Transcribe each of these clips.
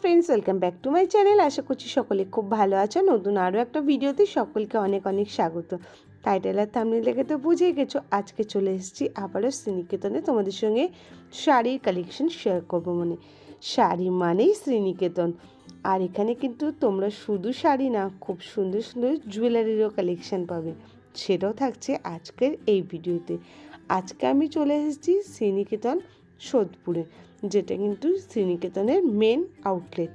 Friends, welcome back to my channel. আশা করছি সকলে খুব ভালো আছো। নতুন আরও একটা ভিডিওতে সকলকে অনেক অনেক স্বাগত। টাইটেল আর থামনি লেগে তো বুঝেই গেছো, আজকে চলে এসেছি আবারও শ্রীনিকেতনে। তোমাদের সঙ্গে শাড়ির কালেকশন শেয়ার করব মনে। শাড়ি মানেই শ্রীনিকেতন। আর এখানে কিন্তু তোমরা শুধু শাড়ি না, খুব সুন্দর সুন্দর জুয়েলারিরও কালেকশন পাবে। সেটাও থাকছে আজকের এই ভিডিওতে। আজকে আমি চলে এসেছি শ্রীনিকেতন, সোদপুরে। যেটা কিন্তু শ্রীনিকেতনের মেন আউটলেট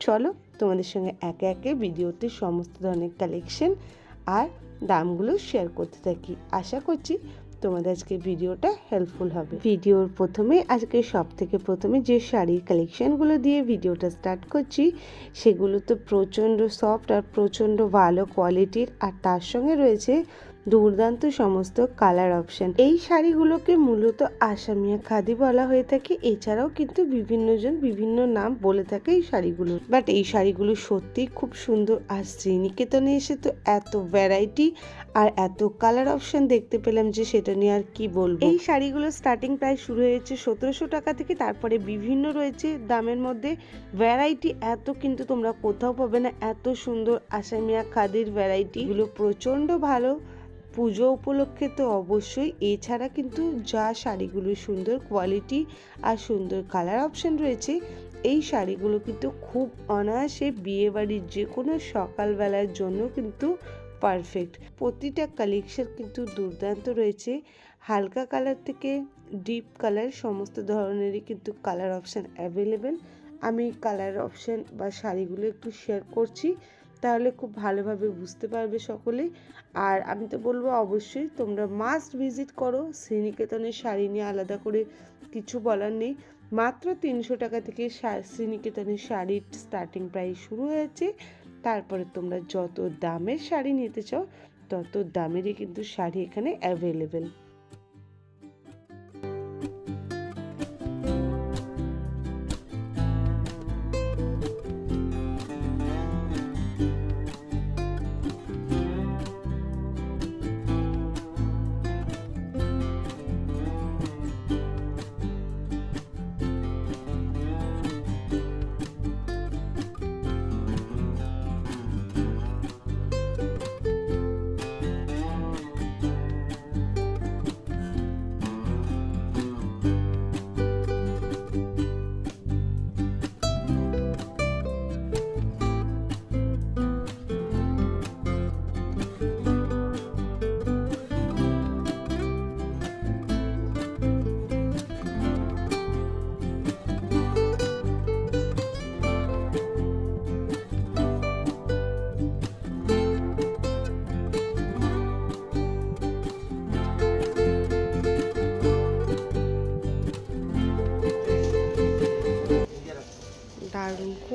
চলো তোমাদের সঙ্গে একে একে ভিডিওতে সমস্ত ধরনের কালেকশন আর দামগুলো শেয়ার করতে থাকি। আশা করছি তোমাদের আজকে ভিডিওটা হেল্পফুল হবে। ভিডিওর প্রথমে আজকে সব থেকে প্রথমে যে শাড়ির কালেকশানগুলো দিয়ে ভিডিওটা স্টার্ট করছি, সেগুলো তো প্রচণ্ড সফট আর প্রচণ্ড ভালো কোয়ালিটির আর তার সঙ্গে রয়েছে দুর্দান্ত সমস্ত কালার অপশন এই শাড়িগুলোকে মূলত আসামিয়া খাদি বলা হয়ে থাকে। এছাড়াও কিন্তু বিভিন্নজন বিভিন্ন নাম বলে থাকে এই শাড়িগুলো বাট এই শাড়িগুলো সত্যিই খুব সুন্দর আর শ্রীনিকেতনে এসে তো এত ভ্যারাইটি আর এত কালার অপশন দেখতে পেলাম যে সেটা নিয়ে আর কি বলব। এই শাড়িগুলো স্টার্টিং প্রায় শুরু হয়েছে সতেরোশো টাকা থেকে, তারপরে বিভিন্ন রয়েছে দামের মধ্যে। ভ্যারাইটি এত কিন্তু তোমরা কোথাও পাবে না। এত সুন্দর আসামিয়া খাদির ভ্যারাইটি গুলো প্রচণ্ড ভালো। পুজো উপলক্ষে তো অবশ্যই, এছাড়া কিন্তু যা শাড়িগুলো সুন্দর কোয়ালিটি আর সুন্দর কালার অপশন রয়েছে, এই শাড়িগুলো কিন্তু খুব অনায়াসে বিয়েবাড়ির যে কোনো সকালবেলার জন্য কিন্তু পারফেক্ট প্রতিটা কালেকশন কিন্তু দুর্দান্ত রয়েছে, হালকা কালার থেকে ডিপ কালার সমস্ত ধরনেরই কিন্তু কালার অপশান অ্যাভেলেবেল আমি কালার অপশান বা শাড়িগুলো একটু শেয়ার করছি তাহলে খুব ভালোভাবে বুঝতে পারবে সকলেই। আর আমি তো বলব অবশ্যই তোমরা মাস্ট ভিজিট করো। শ্রীনিকেতনের শাড়ি নিয়ে আলাদা করে কিছু বলার নেই। মাত্র তিনশো টাকা থেকে শ্রীনিকেতনের শাড়ির স্টার্টিং প্রাইস শুরু হয়েছে। তারপরে তোমরা যত দামের শাড়ি নিতে চাও, তত দামেরই কিন্তু শাড়ি এখানে অ্যাভেলেবেল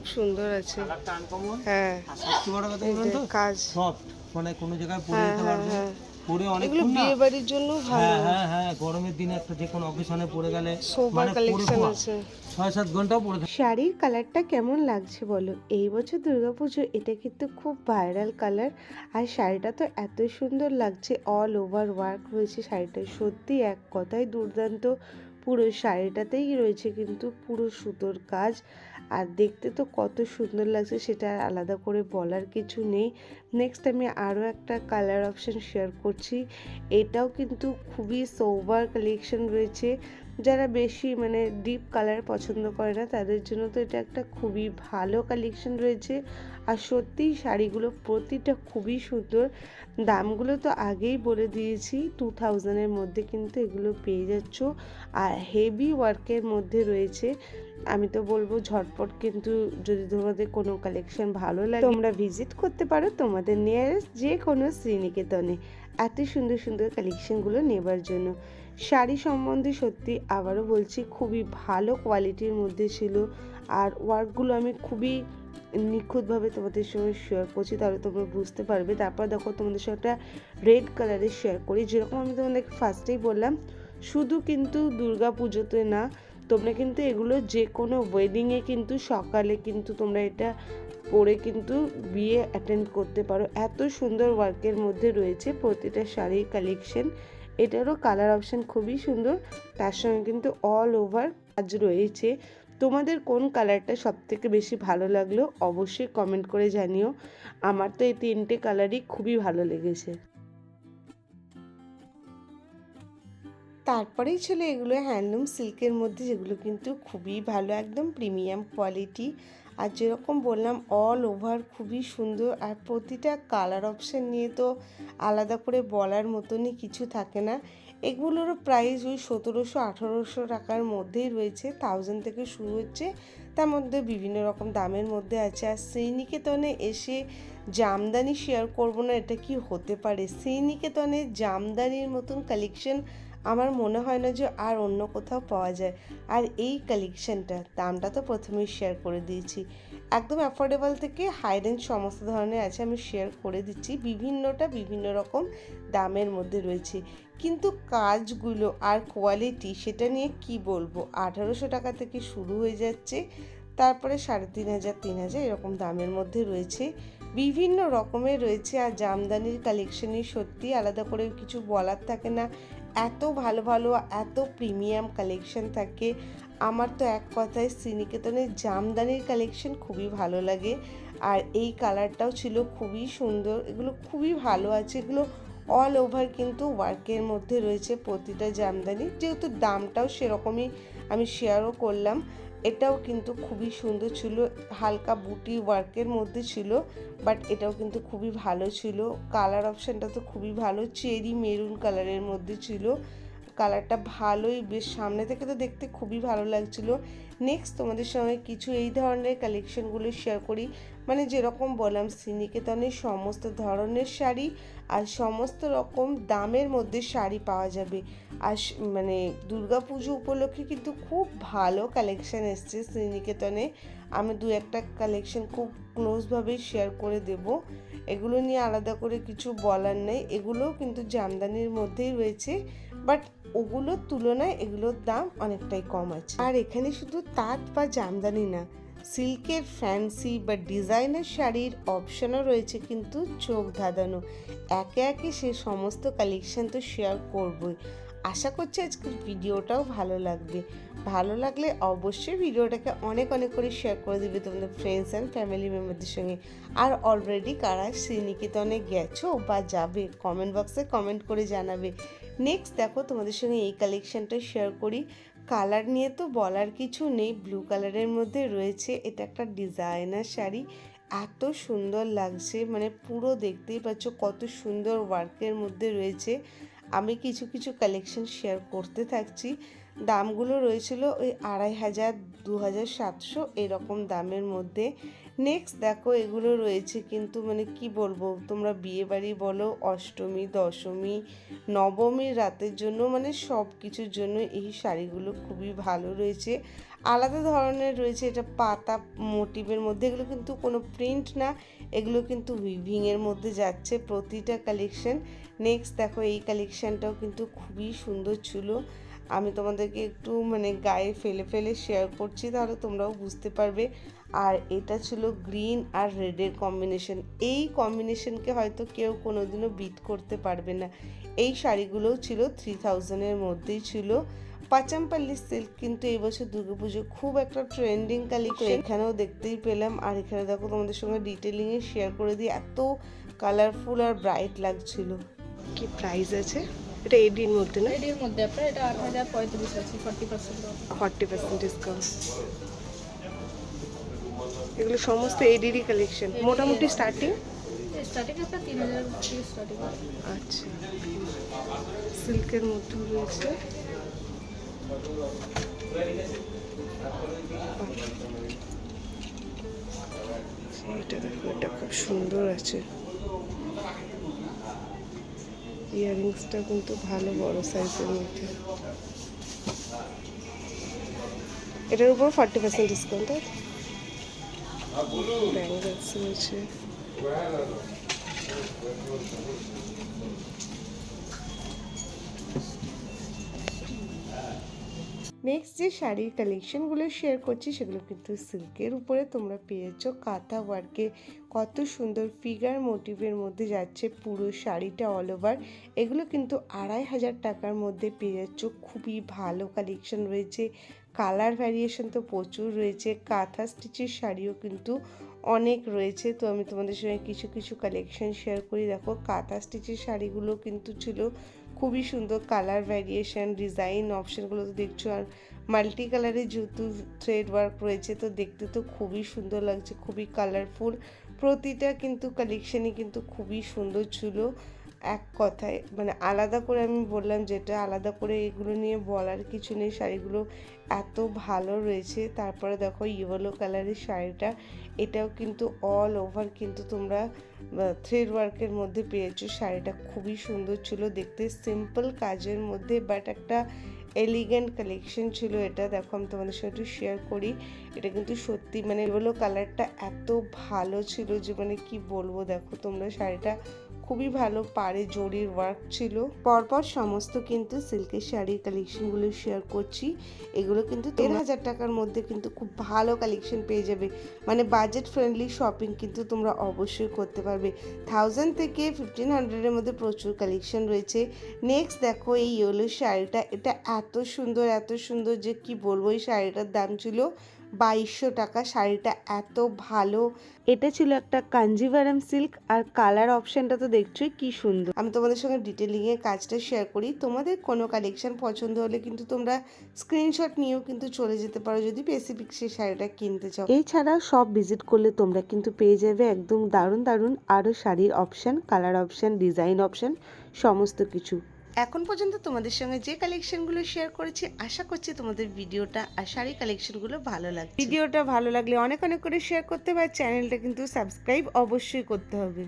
খুব সুন্দর আছে। হ্যাঁ। আর সবচেয়ে বড় কথা এই বলুন যে তো কাজ। সফট মানে কোনো জায়গায় পরে হ্যাঁ যেতে হ্যাঁ পারবে হ্যাঁ। পরে এগুলো বিয়ে বাড়ির জন্য ভালো। হ্যাঁ হ্যাঁ হ্যাঁ গরমের দিনে একটা যে কোনো অকেশনে পরে গেলে সোবার মানে কালেকশন আছে। ছয় সাত ঘন্টাও পরে শাড়ির কালারটা কেমন লাগছে বলো? এই বছর দুর্গাপুজো এটা কিন্তু খুব ভাইরাল কালার আর শাড়িটা তো এত সুন্দর লাগছে। অল ওভার ওয়ার্ক রয়েছে শাড়িটা সত্যি এক কথায় দুর্দান্ত পুরো শাড়িটাতেই রয়েছে কিন্তু পুরো সুতোর কাজ। আর দেখতে তো কত সুন্দর লাগছে সেটা আলাদা করে বলার কিছু নেই। নেক্সট আমি আরও একটা কালার অপশান শেয়ার করছি। এটাও কিন্তু খুবই সোবার কালেকশন রয়েছে। যারা বেশি মানে ডিপ কালার পছন্দ করে না, তাদের জন্য তো এটা একটা খুবই ভালো কালেকশন রয়েছে। আর সত্যিই শাড়িগুলো প্রতিটা খুবই সুন্দর। দামগুলো তো আগেই বলে দিয়েছি টু থাউজেন্ডের মধ্যে কিন্তু এগুলো পেয়ে যাচ্ছ। আর হেভি ওয়ার্কের মধ্যে রয়েছে। আমি তো বলব ঝটপট কিন্তু যদি তোমাদের কোনো কালেকশন ভালো লাগে, তোমরা ভিজিট করতে পারো তোমাদের নিয়ারেস্ট যে কোনো শ্রীনিকেতনে। এত সুন্দর সুন্দর কালেকশনগুলো নেবার জন্য। শাড়ি সম্বন্ধে সত্যি আবারও বলছি, খুবই ভালো কোয়ালিটির মধ্যে ছিল। আর ওয়ার্কগুলো আমি খুবই নিখুঁতভাবে তোমাদের সঙ্গে শেয়ার করছি, তাহলে তোমরা বুঝতে পারবে। তারপর দেখো তোমাদের সঙ্গে একটা রেড কালারের শেয়ার করি, যেরকম আমি তোমাদেরকে ফার্স্টেই বললাম, শুধু কিন্তু দুর্গা পুজোতে না, তোমরা কিন্তু এগুলো যে কোনো ওয়েডিংয়ে কিন্তু সকালে কিন্তু তোমরা এটা পরে কিন্তু বিয়ে অ্যাটেন্ড করতে পারো। এত সুন্দর ওয়ার্কের মধ্যে রয়েছে প্রতিটা শাড়ির কালেকশন এটারও কালার অপশান খুবই সুন্দর। তার সঙ্গে কিন্তু অল ওভার কাজ রয়েছে। তোমাদের কোন কালারটা সবথেকে বেশি ভালো লাগল অবশ্যই কমেন্ট করে জানিও। আমার তো এই তিনটে কালারই খুবই ভালো লেগেছে। তারপরেই ছিল এগুলো হ্যান্ডলুম সিল্কের মধ্যে, যেগুলো কিন্তু খুবই ভালো, একদম প্রিমিয়াম কোয়ালিটি। আর যেরকম বললাম অল ওভার খুবই সুন্দর। আর প্রতিটা কালার অপশান নিয়ে তো আলাদা করে বলার মতনই কিছু থাকে না। এগুলোরও প্রাইস ওই সতেরোশো, আঠেরোশো টাকার মধ্যেই রয়েছে। থাউজেন্ড থেকে শুরু হচ্ছে। তার মধ্যে বিভিন্ন রকম দামের মধ্যে আছে। আর শ্রীনিকেতনে এসে জামদানি শেয়ার করব না, এটা কি হতে পারে? শ্রীনিকেতনে জামদানির মতন কালেকশন আমার মনে হয় না যে আর অন্য কোথাও পাওয়া যায়। আর এই কালেকশনটা দামটা তো প্রথমেই শেয়ার করে দিয়েছি। একদম অ্যাফোর্ডেবল থেকে হাই রেঞ্জ সমস্ত ধরনের আছে আমি শেয়ার করে দিচ্ছি। বিভিন্নটা বিভিন্ন রকম দামের মধ্যে রয়েছে। কিন্তু কাজগুলো আর কোয়ালিটি সেটা নিয়ে কি বলব? আঠারোশো টাকা থেকে শুরু হয়ে যাচ্ছে। তারপরে সাড়ে তিন হাজার তিন হাজার এরকম দামের মধ্যে রয়েছে। বিভিন্ন রকমের রয়েছে। আর জামদানির কালেকশনই সত্যি আলাদা করে কিছু বলার থাকে না। এত ভালো ভালো, এত প্রিমিয়াম কালেকশন থাকে। আমার তো এক কথায় শ্রীনিকেতনের জামদানির কালেকশন খুবই ভালো লাগে। আর এই কালারটাও ছিল খুবই সুন্দর। এগুলো খুবই ভালো আছে। এগুলো অল ওভার কিন্তু ওয়ার্কের মধ্যে রয়েছে প্রতিটা জামদানি। যেহেতু দামটাও সেরকমই আমি শেয়ারও করলাম। এটাও কিন্তু খুবই সুন্দর ছিল। হালকা বুটি ওয়ার্কের মধ্যে ছিল বাট এটাও কিন্তু খুবই ভালো ছিল। কালার অপশানটা তো খুবই ভালো চেরি মেরুন কালারের মধ্যে ছিল। কালারটা ভালোই, বেশ সামনে থেকে তো দেখতে খুবই ভালো লাগছিল। নেক্সট তোমাদের সঙ্গে কিছু এই ধরনের কালেকশনগুলো শেয়ার করি। মানে যেরকম বললাম শ্রীনিকেতনের সমস্ত ধরনের শাড়ি আর সমস্ত রকম দামের মধ্যে শাড়ি পাওয়া যাবে। আর মানে দুর্গাপুজো উপলক্ষে কিন্তু খুব ভালো কালেকশন এসছে শ্রীনিকেতনে আমি দু একটা কালেকশন খুব ক্লোজভাবে শেয়ার করে দেব। এগুলো নিয়ে আলাদা করে কিছু বলার নেই। এগুলোও কিন্তু জামদানির মধ্যেই রয়েছে। বাট ওগুলোর তুলনায় এগুলোর দাম অনেকটাই কম আছে। আর এখানে শুধু তাঁত বা জামদানি না, সিল্কের ফ্যান্সি বা ডিজাইনার শাড়ির অপশনও রয়েছে কিন্তু চোখ ধাঁধানো। একে একে সে সমস্ত কালেকশান তো শেয়ার করবই। আশা করছি আজকের ভিডিওটাও ভালো লাগবে। ভালো লাগলে অবশ্যই ভিডিওটাকে অনেক অনেক করে শেয়ার করে দিবে তোমাদের ফ্রেন্ডস অ্যান্ড ফ্যামিলি মেম্বারদের সঙ্গে। আর অলরেডি কারা শ্রীনিকেতনে গেছো বা যাবে কমেন্ট বক্সে কমেন্ট করে জানাবে। নেক্সট দেখো তোমাদের সঙ্গে এই কালেকশানটা শেয়ার করি। কালার নিয়ে তো বলার কিছু নেই ব্লু কালারের মধ্যে রয়েছে। এটা একটা ডিজাইনার শাড়ি। এত সুন্দর লাগছে মানে পুরো দেখতেই পাচ্ছ কত সুন্দর ওয়ার্কের মধ্যে রয়েছে। আমি কিছু কিছু কালেকশন শেয়ার করতে থাকছি। দামগুলো রয়েছিল ওই আড়াই হাজার, দু হাজার সাতশো এরকম দামের মধ্যে। নেক্সট দেখো এগুলো রয়েছে কিন্তু মানে কি বলব, তোমরা বিয়ে বাড়ি বলো, অষ্টমী, দশমী, নবমীর রাতের জন্য মানে সব কিছুর জন্য এই শাড়িগুলো খুবই ভালো রয়েছে। আলাদা ধরনের রয়েছে এটা পাতা মোটিভের মধ্যে, এগুলো কিন্তু কোনো প্রিন্ট না। এগুলো কিন্তু উইভিংয়ের মধ্যে যাচ্ছে। প্রতিটা কালেকশন নেক্সট দেখো এই কালেকশানটাও কিন্তু খুবই সুন্দর ছিল। আমি তোমাদেরকে একটু মানে গায়ে ফেলে ফেলে শেয়ার করছি, তাহলে তোমরাও বুঝতে পারবে। আর এটা ছিল গ্রিন আর রেডের কম্বিনেশন এই কম্বিনেশনকে হয়তো কেউ কোনোদিনও বিট করতে পারবে না। এই শাড়িগুলোও ছিল থ্রি থাউজেন্ডের মধ্যেই ছিল। পাচামপাল্লি সিল্ক কিন্তু এই বছর দুর্গাপুজো খুব একটা ট্রেন্ডিং কালেকশন এখানেও দেখতেই পেলাম। আর এখানে দেখো তোমাদের সঙ্গে ডিটেলিংয়ে শেয়ার করে দিই। এত কালারফুল আর ব্রাইট লাগছিল। কি প্রাইস আছে? এটা এডির মধ্যে না? রেডির মধ্যে আপনার এটা আট হাজার পঁয়ত্রিশ আছে forty percent forty percent discount এগুলো সমস্ত এডিরই কালেকশন মোটামুটি স্টার্টিং স্টার্টিং আপনার তিন হাজার থেকে স্টার্টিং আচ্ছা। সিল্কের মধ্যে রয়েছে। এটা দেখো, এটা খুব সুন্দর আছে। ইয়াররিংসটা কিন্তু ভালো বড় সাইজের মধ্যে। এটার উপর ফর্টি পার্সেন্ট ডিসকাউন্ট ব্যাঙ্গলস রয়েছে। নেক্সট যে শাড়ির কালেকশনগুলো শেয়ার করছি, সেগুলো কিন্তু সিল্কের উপরে তোমরা পেয়েছ। কাঁথা ওয়ার্কে কত সুন্দর ফিগার মোটিভের মধ্যে যাচ্ছে পুরো শাড়িটা অল ওভার এগুলো কিন্তু আড়াই হাজার টাকার মধ্যে পেয়ে যাচ্ছ খুবই ভালো কালেকশন রয়েছে। কালার ভ্যারিয়েশন তো প্রচুর রয়েছে। কাঁথা স্টিচের শাড়িও কিন্তু অনেক রয়েছে। তো আমি তোমাদের সঙ্গে কিছু কিছু কালেকশন শেয়ার করি। দেখো কাঁথা স্টিচের শাড়িগুলো কিন্তু ছিল খুবই সুন্দর কালার ভ্যারিয়েশন ডিজাইন অপশানগুলো তো দেখছ। আর মাল্টি কালারের যেহেতু থ্রেড ওয়ার্ক রয়েছে, তো দেখতে তো খুবই সুন্দর লাগছে, খুবই কালারফুল প্রতিটা কিন্তু কালেকশানই কিন্তু খুবই সুন্দর ছিল এক কথায়। মানে আলাদা করে আমি বললাম যেটা আলাদা করে এগুলো নিয়ে বলার কিছু নেই, শাড়িগুলো এত ভালো রয়েছে। তারপরে দেখো ইয়েলো কালারের শাড়িটা। এটাও কিন্তু অল ওভার কিন্তু তোমরা থ্রেড ওয়ার্কের মধ্যে পেয়েছ। শাড়িটা খুবই সুন্দর ছিল দেখতে। সিম্পল কাজের মধ্যে বাট একটা এলিগেন্ট কালেকশন ছিল এটা। দেখো আমি তোমাদের সাথে একটু শেয়ার করি। এটা কিন্তু সত্যি মানে ইয়েলো কালারটা এত ভালো ছিল যে মানে কি বলব? দেখো তোমরা শাড়িটা খুবই ভালো পাড়ে জরির ওয়ার্ক ছিল। পরপর সমস্ত কিন্তু সিল্কের শাড়ির কালেকশনগুলো শেয়ার করছি। এগুলো কিন্তু দেড় হাজার টাকার মধ্যে কিন্তু খুব ভালো কালেকশন পেয়ে যাবে। মানে বাজেট ফ্রেন্ডলি শপিং কিন্তু তোমরা অবশ্যই করতে পারবে। থাউজেন্ড থেকে ফিফটিন হান্ড্রেডের মধ্যে প্রচুর কালেকশন রয়েছে। নেক্সট দেখো এই ইয়েলো শাড়িটা এটা এত সুন্দর এত সুন্দর যে কি বলব এই শাড়িটার দাম ছিল বাইশশো টাকা শাড়িটা এত ভালো। এটা ছিল একটা কাঞ্জিভারাম সিল্ক আর কালার অপশনটা তো দেখছোই কি সুন্দর। আমি তোমাদের সঙ্গে ডিটেলিং এর কাজটা শেয়ার করি। তোমাদের কোনো কালেকশন পছন্দ হলে কিন্তু তোমরা স্ক্রিনশট নিয়েও কিন্তু চলে যেতে পারো যদি স্পেসিফিক সেই শাড়িটা কিনতে চাও। এছাড়া সব ভিজিট করলে তোমরা কিন্তু পেয়ে যাবে একদম দারুণ দারুণ আরও শাড়ির option colour option design option সমস্ত কিছু। এখন পর্যন্ত তোমাদের সঙ্গে যে কালেকশনগুলো শেয়ার করেছি, আশা করছি তোমাদের ভিডিওটা আর শাড়ি কালেকশনগুলো ভালো লাগবে ভিডিওটা ভালো লাগলে অনেক অনেক করে শেয়ার করতে পারে চ্যানেলটা কিন্তু সাবস্ক্রাইব অবশ্যই করতে হবে।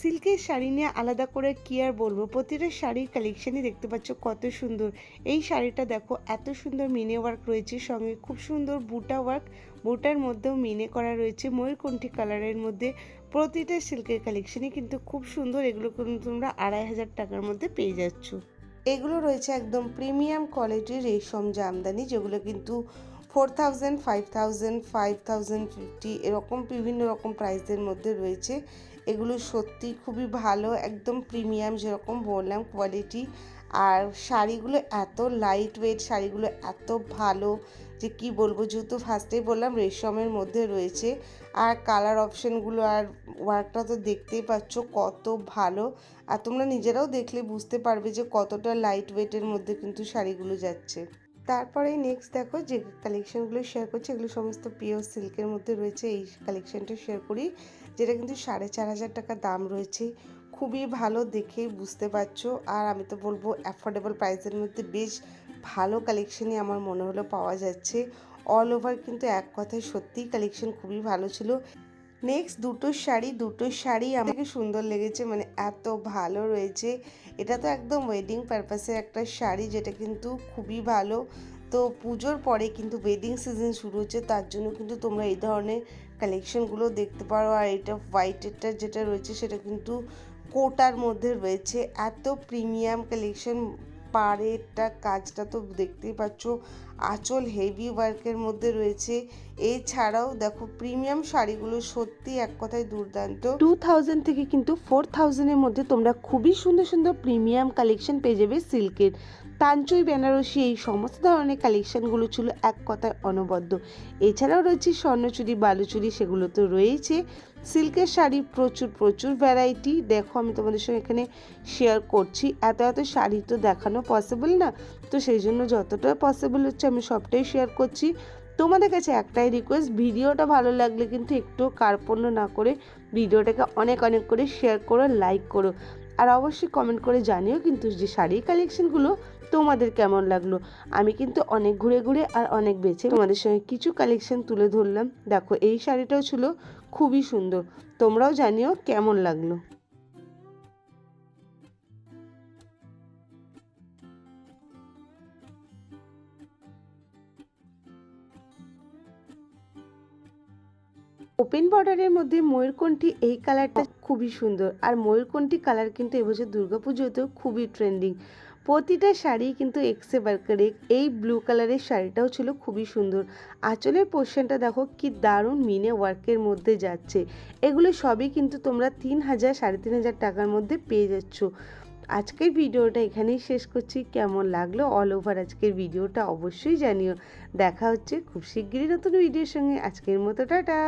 সিল্কের শাড়ি নিয়ে আলাদা করে কি আর বলব? প্রতিটা শাড়ির কালেকশনই দেখতে পাচ্ছ কত সুন্দর। এই শাড়িটা দেখো, এত সুন্দর মিনে ওয়ার্ক রয়েছে, সঙ্গে খুব সুন্দর বুটা ওয়ার্ক বুটার মধ্যেও মিনে করা রয়েছে, ময়ূরকণ্ঠী কালারের মধ্যে। প্রতিটা সিল্কের কালেকশনই কিন্তু খুব সুন্দর, এগুলো কিন্তু তোমরা আড়াই হাজার টাকার মধ্যে পেয়ে যাচ্ছ। এগুলো রয়েছে একদম প্রিমিয়াম কোয়ালিটির রেশম জামদানি যেগুলো কিন্তু four thousand five thousand five thousand fifty এরকম বিভিন্ন রকম প্রাইসের মধ্যে রয়েছে। এগুলো সত্যি খুবই ভালো, একদম প্রিমিয়াম যেরকম বললাম কোয়ালিটি আর শাড়িগুলো এত লাইট ওয়েট শাড়িগুলো এত ভালো যে কি বলব, যেহেতু ফার্স্টেই বললাম রেশমের মধ্যে রয়েছে। আর কালার অপশানগুলো আর ওয়ার্কটা তো দেখতেই পাচ্ছ কত ভালো। আর তোমরা নিজেরাও দেখলে বুঝতে পারবে যে কতটা লাইট ওয়েটের মধ্যে কিন্তু শাড়িগুলো যাচ্ছে। তারপরে নেক্সট দেখো যে কালেকশানগুলো শেয়ার করছি, এগুলো সমস্ত পিওর সিল্কের মধ্যে রয়েছে, এই কালেকশানটা শেয়ার করি। যেটা কিন্তু সাড়ে চার হাজার টাকা দাম রয়েছে। খুবই ভালো দেখেই বুঝতে পারছ। আর আমি তো বলব অ্যাফোর্ডেবল প্রাইসের মধ্যে বেশ ভালো কালেকশনই আমার মনে হলো পাওয়া যাচ্ছে। অল ওভার কিন্তু এক কথায় সত্যিই কালেকশন খুবই ভালো ছিল। নেক্সট দুটো শাড়ি দুটো শাড়ি আমাকে সুন্দর লেগেছে মানে এত ভালো রয়েছে। এটা তো একদম ওয়েডিং পারপাসের একটা শাড়ি, যেটা কিন্তু খুবই ভালো। তো পুজোর পরে কিন্তু ওয়েডিং সিজন শুরু হচ্ছে, তার জন্য কিন্তু তোমরা এই ধরনের কালেকশনগুলো দেখতে পারো, আর এটা হোয়াইটেরটা যেটা রয়েছে সেটা কিন্তু কোটার মধ্যে রয়েছে। এত প্রিমিয়াম কালেকশন পাড়েরটা কাজটা তো দেখতেই পাচ্ছ, আঁচল হেভি ওয়ার্কের মধ্যে রয়েছে। এছাড়াও দেখো প্রিমিয়াম শাড়িগুলো সত্যি এক কথায় দুর্দান্ত। টু থাউজেন্ড থেকে কিন্তু ফোর থাউজেন্ডের মধ্যে তোমরা খুবই সুন্দর সুন্দর প্রিমিয়াম কালেকশন পেয়ে যাবে সিল্কের তাঞ্চই, বেনারসি এই সমস্ত ধরনের কালেকশনগুলো ছিল এক কথায় অনবদ্য। এছাড়াও রয়েছে স্বর্ণচুরি, বালুচুরি সেগুলো তো রয়েছে। সিল্কের শাড়ি প্রচুর প্রচুর ভ্যারাইটি দেখো, আমি তোমাদের সঙ্গে এখানে শেয়ার করছি। এত এত শাড়ি তো দেখানো পসিবল না। তো সেই জন্য যতটা পসিবল হচ্ছে আমি সবটাই শেয়ার করছি। তোমাদের কাছে একটাই রিকোয়েস্ট ভিডিওটা ভালো লাগলে কিন্তু একটু কার্পণ্য না করে ভিডিওটাকে অনেক অনেক করে শেয়ার করো লাইক করো। আর অবশ্যই কমেন্ট করে জানিও কিন্তু যে শাড়ির কালেকশনগুলো তোমাদের কেমন লাগল? আমি কিন্তু অনেক ঘুরে ঘুরে আর অনেক বেছে তোমাদের সঙ্গে কিছু কালেকশন তুলে ধরলাম। দেখো, এই শাড়িটাও ছিল খুবই সুন্দর। তোমরাও জানিও কেমন লাগল। ওপেন বর্ডারের মধ্যে ময়ূরকণ্ঠী এই কালারটা খুবই সুন্দর। আর ময়ূরকণ্ঠী কালার কিন্তু এবছর দুর্গাপুজোতেও খুবই ট্রেন্ডিং প্রতিটা শাড়ি কিন্তু এক্সে বার্কারে এই ব্লু কালারের শাড়িটাও ছিল খুবই সুন্দর। আঁচলের পোর্শনটা দেখো কি দারুণ মিনে ওয়ার্কের মধ্যে যাচ্ছে। এগুলো সবই কিন্তু তোমরা তিন হাজার, সাড়ে তিন হাজার টাকার মধ্যে পেয়ে যাচ্ছ। আজকের ভিডিওটা এখানেই শেষ করছি। কেমন লাগল অল ওভার আজকের ভিডিওটা অবশ্যই জানিও। দেখা হচ্ছে খুব শিগগিরই নতুন ভিডিওর সঙ্গে। আজকের মতো টাটা!